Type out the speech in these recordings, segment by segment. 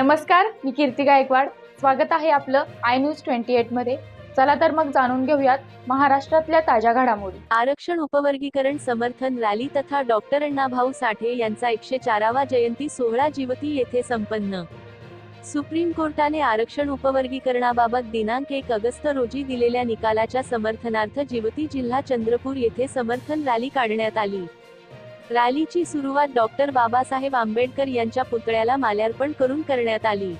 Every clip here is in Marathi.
नमस्कार मी कीर्ती गायकवाड. स्वागत आहे आपलं आय न्यूज ट्वेंटी एटमध्ये. चला तर मग जाणून घेऊयात महाराष्ट्रातल्या ताज्या घडामोडी. आरक्षण उपवर्गीकरण समर्थन रॅली तथा डॉक्टर अण्णाभाऊ साठे यांचा एकशे चारावा जयंती सोहळा जिवती येथे संपन्न. सुप्रीम कोर्टाने आरक्षण उपवर्गीकरणाबाबत दिनांक एक ऑगस्ट रोजी दिलेल्या निकालाच्या समर्थनार्थ जिवती जिल्हा चंद्रपूर येथे समर्थन रॅली काढण्यात आली. रॅलीची सुरुवात डॉक्टर बाबासाहेब आंबेडकर यांच्या पुतळ्याला माल्यार्पण करून करण्यात आली.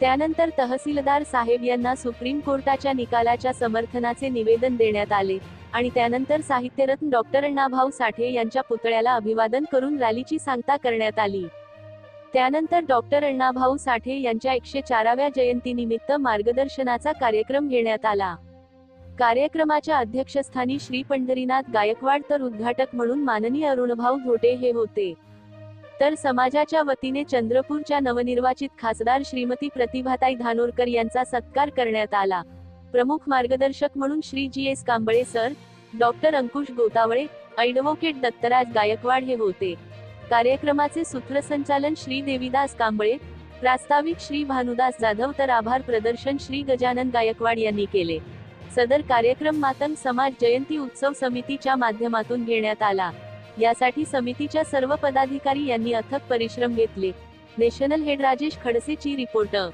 त्यानंतर तहसीलदार साहेब यांना सुप्रीम कोर्टाच्या निकालाच्या समर्थनाचे निवेदन देण्यात आले आणि त्यानंतर साहित्यरत्न डॉक्टर अण्णाभाऊ साठे यांच्या पुतळ्याला अभिवादन करून रॅलीची सांगता करण्यात आली. त्यानंतर डॉक्टर अण्णाभाऊ साठे यांच्या एकशे चाराव्या जयंतीनिमित्त मार्गदर्शनाचा कार्यक्रम घेण्यात आला. कार्यक्रमाच्या अध्यक्षस्थानी श्री पंढरीनाथ गायकवाड तर उद्घाटक म्हणून माननीय अरुणभाऊ घोटे हे होते. तर समाजाच्या वतीने चंद्रपूरच्या नवनिर्वाचित खासदार श्रीमती प्रतिभाताई धानोरकर यांचा सत्कार करण्यात आला. प्रमुख मार्गदर्शक म्हणून Shri G S Kamble sir doctor Ankush Gotavale advocate Dattaraj Gaikwad हे होते. कार्यक्रमाचे सूत्रसंचालन श्री देवीदास कांबळे प्रास्ताविक श्री भानुदास जाधव तर आभार प्रदर्शन श्री गजानन गायकवाड यांनी केले. सदर कार्यक्रम मातंग समाज जयंती उत्सव समितीच्या माध्यमातून घेण्यात आला. यासाठी समितीच्या सर्व पदाधिकारी यांनी अथक परिश्रम घेतले. नॅशनल हेड राजेश खडसेची रिपोर्टर